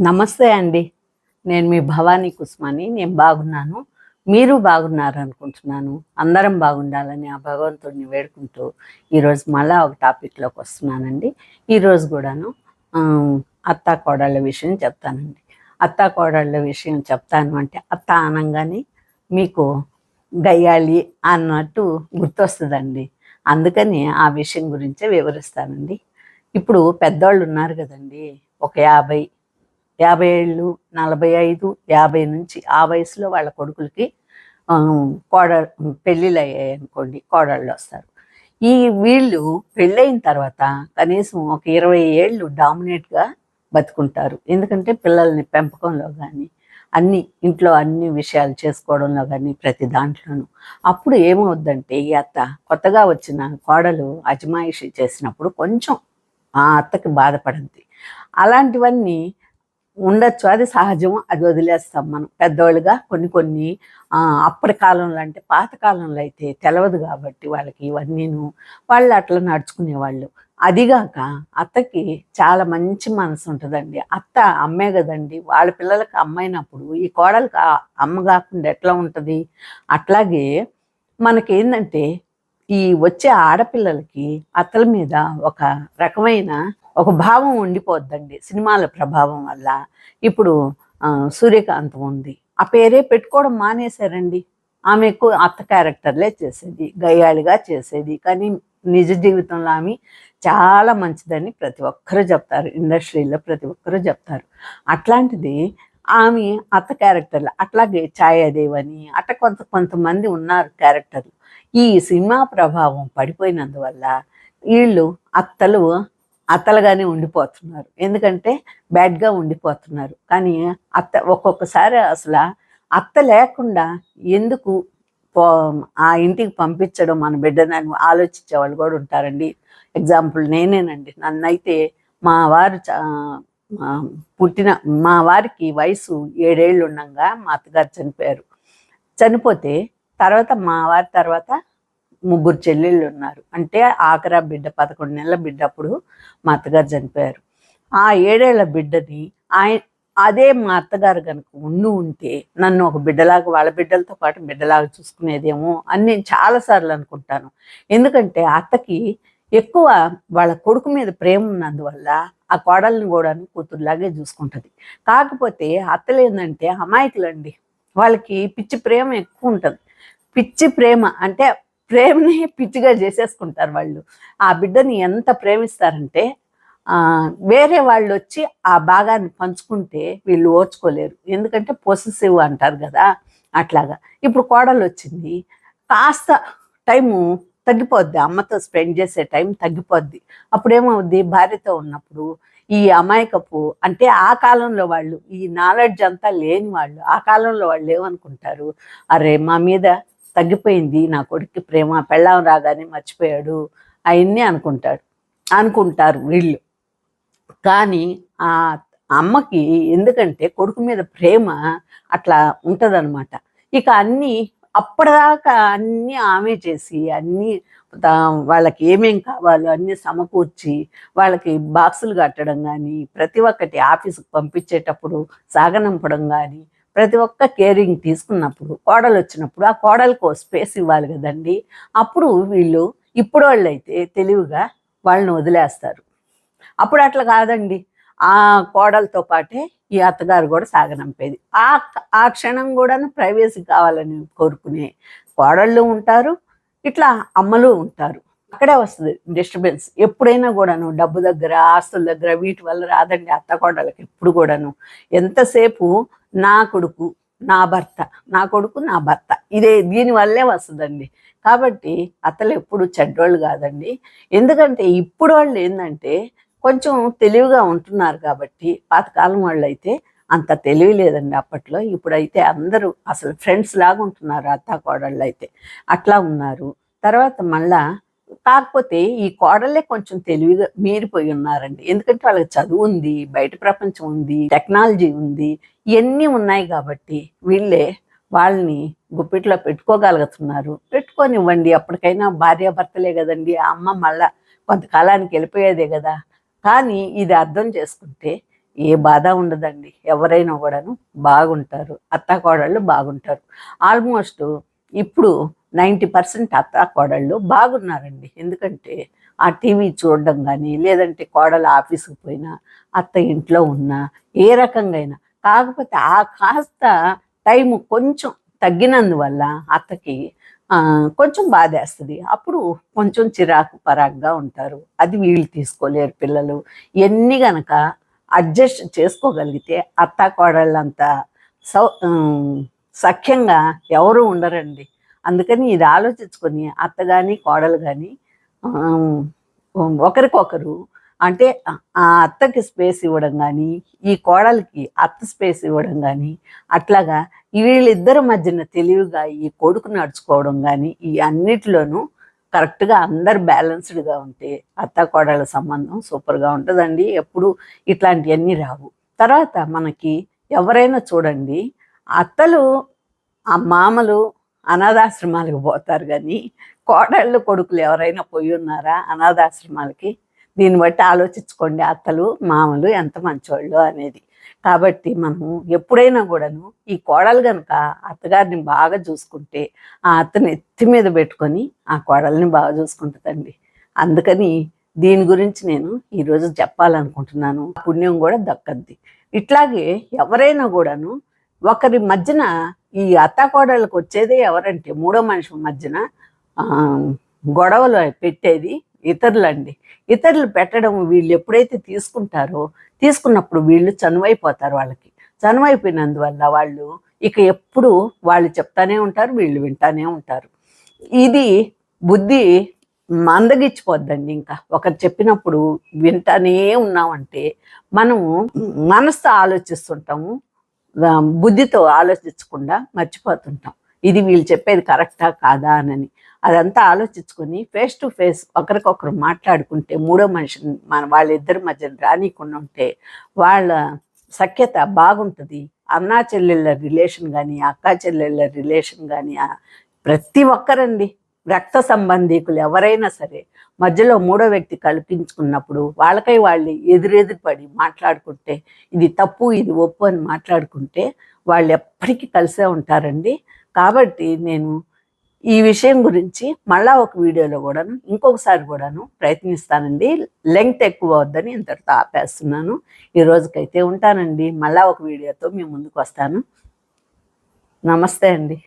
నమస్తే అండి. నేను మీ భవానీ కుస్మాని. నేను బాగున్నాను. మీరు బాగున్నారనుకుంటున్నాను. అందరం బాగుండాలని ఆ భగవంతుడిని వేడుకుంటూ ఈరోజు మళ్ళా ఒక టాపిక్లోకి వస్తున్నానండి. ఈరోజు కూడాను అత్త కోడళ్ళ విషయం చెప్తానండి. అత్త కోడళ్ళ విషయం చెప్తాను అంటే అత్త అనగానే మీకు గయ్యాలి అన్నట్టు గుర్తొస్తుందండి. అందుకని ఆ విషయం గురించే వివరిస్తానండి. ఇప్పుడు పెద్దవాళ్ళు ఉన్నారు కదండి. ఒక యాభై యాభై ఏళ్ళు నలభై ఐదు యాభై నుంచి ఆ వయసులో వాళ్ళ కొడుకులకి కోడ పెళ్ళిళ్ళు అయ్యాయి అనుకోండి కోడళ్ళు వస్తారు. ఈ వీళ్ళు పెళ్ళైన తర్వాత కనీసం ఒక ఇరవై ఏళ్ళు డామినేట్గా బతుకుంటారు. ఎందుకంటే పిల్లల్ని పెంపకంలో కానీ అన్ని ఇంట్లో అన్ని విషయాలు చేసుకోవడంలో కానీ ప్రతి దాంట్లోనూ. అప్పుడు ఏమవుద్దంటే ఈ అత్త కొత్తగా వచ్చిన కోడలు అజమాయిషి చేసినప్పుడు కొంచెం ఆ అత్తకి బాధపడింది అలాంటివన్నీ ఉండొచ్చు. అది సహజం అది వదిలేస్తాం మనం. పెద్దవాళ్ళుగా కొన్ని కొన్ని అప్పటి కాలంలో అంటే పాత కాలంలో అయితే తెలవదు కాబట్టి వాళ్ళకి ఇవన్నీను వాళ్ళు అట్లా నడుచుకునేవాళ్ళు. అదిగాక అత్తకి చాలా మంచి మనసు ఉంటుందండి. అత్త అమ్మే కదండి. వాళ్ళ పిల్లలకి అమ్మైనప్పుడు ఈ కోడలకు అమ్మ కాకుండా ఎట్లా ఉంటుంది? అట్లాగే మనకేందంటే ఈ వచ్చే ఆడపిల్లలకి అత్తల మీద ఒక రకమైన ఒక భావం ఉండిపోద్దండి సినిమాల ప్రభావం వల్ల. ఇప్పుడు సూర్యకాంతం ఉంది. ఆ పేరే పెట్టుకోవడం మానేశారండి. ఆమె ఎక్కువ అత్త క్యారెక్టర్లే చేసేది గయ్యాళిగా చేసేది. కానీ నిజ జీవితంలో ఆమె చాలా మంచిదని ప్రతి ఒక్కరూ చెప్తారు. ఇండస్ట్రీలో ప్రతి ఒక్కరూ చెప్తారు. అట్లాంటిది ఆమె అత్త క్యారెక్టర్లు అట్లాగే ఛాయాదేవ్ అని అట్ట కొంత కొంతమంది ఉన్నారు క్యారెక్టర్లు. ఈ సినిమా ప్రభావం పడిపోయినందువల్ల వీళ్ళు అత్తలు అత్తలుగానే ఉండిపోతున్నారు. ఎందుకంటే బ్యాడ్గా ఉండిపోతున్నారు. కానీ అత్త ఒక్కొక్కసారి అసలు అత్త లేకుండా ఎందుకు పో ఆ ఇంటికి పంపించడం మన బిడ్డనని ఆలోచించే వాళ్ళు కూడా ఉంటారండి. ఎగ్జాంపుల్ నేనేనండి. నన్నైతే మా వారు పుట్టిన మా వారికి వయసు ఏడేళ్ళు ఉండగా మా అత్తగారు చనిపోయారు. చనిపోతే తర్వాత మా వారి తర్వాత ముగ్గురు చెల్లెళ్ళు ఉన్నారు. అంటే ఆఖరా బిడ్డ పదకొండు నెలల బిడ్డ అప్పుడు మా అత్తగారు చనిపోయారు. ఆ ఏడేళ్ళ బిడ్డని ఆయన అదే మా అత్తగారు కనుక ఉండి ఉంటే నన్ను ఒక బిడ్డలాగా వాళ్ళ బిడ్డలతో పాటు బిడ్డలాగా చూసుకునేదేమో అని నేను చాలాసార్లు అనుకుంటాను. ఎందుకంటే అత్తకి ఎక్కువ వాళ్ళ కొడుకు మీద ప్రేమ ఉన్నందువల్ల ఆ కోడల్ని కూడా కూతురులాగే చూసుకుంటుంది. కాకపోతే అత్తలు ఏంటంటే అమాయకులండి. వాళ్ళకి పిచ్చి ప్రేమ ఎక్కువ ఉంటుంది. పిచ్చి ప్రేమ అంటే ప్రేమని పిచ్చిగా చేసేసుకుంటారు వాళ్ళు. ఆ బిడ్డని ఎంత ప్రేమిస్తారంటే వేరే వాళ్ళు వచ్చి ఆ భాగాన్ని పంచుకుంటే వీళ్ళు ఓర్చుకోలేరు ఎందుకంటే పొసెసివ్ అంటారు కదా అట్లాగా. ఇప్పుడు కోడలు వచ్చింది కాస్త టైము తగ్గిపోద్ది అమ్మతో స్పెండ్ చేసే టైం తగ్గిపోద్ది. అప్పుడేమవుద్ది భార్యతో ఉన్నప్పుడు ఈ అమాయకపు అంటే ఆ కాలంలో వాళ్ళు ఈ నాలెడ్జ్ అంతా లేని వాళ్ళు ఆ కాలంలో వాళ్ళు ఏమనుకుంటారు? అరే మా మీద తగ్గిపోయింది నా కొడుక్కి ప్రేమ పెళ్ళాం రాగానే మర్చిపోయాడు అవన్నీ అనుకుంటాడు. అనుకుంటారు వీళ్ళు. కానీ ఆ అమ్మకి ఎందుకంటే కొడుకు మీద ప్రేమ అట్లా ఉంటుందన్నమాట. ఇక అన్నీ అప్పటిదాకా అన్నీ ఆమె చేసి అన్నీ వాళ్ళకి ఏమేం కావాలో అన్నీ సమకూర్చి వాళ్ళకి బాక్సులు కట్టడం కానీ ప్రతి ఒక్కటి ఆఫీస్కి పంపించేటప్పుడు సాగనంపడం కానీ ప్రతి ఒక్క కేరింగ్ తీసుకున్నప్పుడు కోడలు వచ్చినప్పుడు ఆ కోడలకు స్పేస్ ఇవ్వాలి కదండి. అప్పుడు వీళ్ళు ఇప్పుడు వాళ్ళు అయితే తెలివిగా వాళ్ళని వదిలేస్తారు. అప్పుడు అట్లా కాదండి. ఆ కోడలతో పాటే ఈ అత్తగారు కూడా సాగనంపేది. ఆ ఆ క్షణం కూడా ప్రైవేసీ కావాలని కోరుకునే కోడళ్ళు ఉంటారు ఇట్లా అమ్మలు ఉంటారు. అక్కడే వస్తుంది డిస్టర్బెన్స్. ఎప్పుడైనా కూడాను డబ్బు దగ్గర ఆస్తుల దగ్గర వీటి వల్ల రాదండి అత్త కోడలకి ఎప్పుడు కూడాను ఎంతసేపు నా కొడుకు నా భర్త నా కొడుకు నా భర్త. ఇదే దీనివల్లే వస్తుందండి. కాబట్టి అత్తలు ఎప్పుడు చెడ్డోళ్ళు కాదండి. ఎందుకంటే ఇప్పుడు వాళ్ళు ఏంటంటే కొంచెం తెలివిగా ఉంటున్నారు కాబట్టి పాతకాలం వాళ్ళు అయితే అంత తెలివి లేదండి అప్పట్లో. ఇప్పుడైతే అందరూ అసలు ఫ్రెండ్స్ లాగా ఉంటున్నారు అత్త కోడళ్ళు అయితే అట్లా ఉన్నారు. తర్వాత మళ్ళా కాకపోతే ఈ కోడలే కొంచెం తెలివిగా మీరిపోయి ఉన్నారండి. ఎందుకంటే వాళ్ళకి చదువు ఉంది బయట ప్రపంచం ఉంది టెక్నాలజీ ఉంది ఇవన్నీ ఉన్నాయి కాబట్టి వీళ్ళే వాళ్ళని గుప్పిట్లో పెట్టుకోగలుగుతున్నారు. పెట్టుకొనివ్వండి అప్పటికైనా భార్యాభర్తలే కదండి ఆ అమ్మ మళ్ళా కొంతకాలానికి వెళ్ళిపోయేదే కదా. కానీ ఇది అర్థం చేసుకుంటే ఏ బాధ ఉండదండి. ఎవరైనా కూడాను బాగుంటారు. అత్త కోడళ్ళు బాగుంటారు. ఆల్మోస్ట్ ఇప్పుడు నైంటీ పర్సెంట్ అత్త కోడళ్ళు బాగున్నారండి. ఎందుకంటే ఆ టీవీ చూడడం కానీ లేదంటే కోడలు ఆఫీస్కి పోయినా అత్త ఇంట్లో ఉన్నా ఏ రకంగా అయినా కాకపోతే ఆ కాస్త టైం కొంచెం తగ్గినందువల్ల అత్తకి కొంచెం బాధేస్తుంది. అప్పుడు కొంచెం చిరాకు పరాగ్గా ఉంటారు. అది వీళ్ళు తీసుకోలేరు పిల్లలు. ఎన్ని గనక అడ్జస్ట్ చేసుకోగలిగితే అత్త కోడళ్ళంత సౌ సఖ్యంగా ఎవరు ఉండరండి. అందుకని ఇది ఆలోచించుకొని అత్త కానీ కోడలు కానీ ఒకరికొకరు అంటే ఆ అత్తకి స్పేస్ ఇవ్వడం కానీ ఈ కోడలికి అత్త స్పేస్ ఇవ్వడం కానీ అట్లాగా వీళ్ళిద్దరి మధ్యన తెలివిగా ఈ కొడుకు నడుచుకోవడం కానీ ఈ అన్నిటిలోనూ కరెక్ట్గా అందరు బ్యాలెన్స్డ్గా ఉంటే అత్త కోడళ్ళ సంబంధం సూపర్గా ఉంటుందండి. ఎప్పుడు ఇట్లాంటివన్నీ రావు. తర్వాత మనకి ఎవరైనా చూడండి అత్తలు ఆ మామలు అనాథాశ్రమాలకు పోతారు కానీ కోడళ్ళు కొడుకులు ఎవరైనా పోయి ఉన్నారా అనాథాశ్రమాలకి? దీన్ని బట్టి ఆలోచించుకోండి అత్తలు మామలు ఎంత మంచోళ్ళు అనేది. కాబట్టి మనము ఎప్పుడైనా కూడాను ఈ కోడలు కనుక అత్తగారిని బాగా చూసుకుంటే ఆ అత్తని ఎత్తి మీద పెట్టుకొని ఆ కోడల్ని బాగా చూసుకుంటుందండి. అందుకని దీని గురించి నేను ఈరోజు చెప్పాలనుకుంటున్నాను. పుణ్యం కూడా దక్కద్ది ఇట్లాగే ఎవరైనా కూడాను ఒకరి మధ్యన ఈ అత్త కోడళ్ళకి వచ్చేదే ఎవరంటే మూడో మనిషి మధ్యన గొడవలు పెట్టేది ఇతరులండి. ఇతరులు పెట్టడం వీళ్ళు ఎప్పుడైతే తీసుకుంటారో తీసుకున్నప్పుడు వీళ్ళు చనువైపోతారు వాళ్ళకి. చనువైపోయినందువల్ల వాళ్ళు ఇక ఎప్పుడు వాళ్ళు చెప్తానే ఉంటారు వీళ్ళు వింటానే ఉంటారు. ఇది బుద్ధి మందగించిపోద్దండి ఇంకా. ఒకరు చెప్పినప్పుడు వింటానే ఉన్నామంటే మనము మనసుతో ఆలోచిస్తుంటాము బుద్ధితో ఆలోచించకుండా మర్చిపోతుంటాం. ఇది వీళ్ళు చెప్పేది కరెక్టా కాదా అని. అదంతా ఆలోచించుకొని ఫేస్ టు ఫేస్ ఒకరికొకరు మాట్లాడుకుంటే మూడో మనిషిని మన వాళ్ళిద్దరి మధ్య రానికుండా ఉంటే వాళ్ళ సఖ్యత బాగుంటుంది. అన్నా చెల్లెళ్ళ రిలేషన్ కానీ అక్క చెల్లెళ్ళ రిలేషన్ కానీ ప్రతి ఒక్కరండి. రక్త సంబంధీకులు ఎవరైనా సరే మధ్యలో మూడో వ్యక్తి కల్పించుకున్నప్పుడు వాళ్ళకై వాళ్ళు ఎదురెదురు పడి మాట్లాడుకుంటే ఇది తప్పు ఇది ఒప్పు అని మాట్లాడుకుంటే వాళ్ళు ఎప్పటికీ కలిసే ఉంటారండి. కాబట్టి నేను ఈ విషయం గురించి మళ్ళా ఒక వీడియోలో కూడాను ఇంకొకసారి కూడాను ప్రయత్నిస్తానండి. లెంగ్త్ ఎక్కువ వద్దని ఇంతటితో ఆపేస్తున్నాను. ఈ రోజుకైతే ఉంటానండి. మళ్ళా ఒక వీడియోతో మీ ముందుకు వస్తాను. నమస్తే అండి.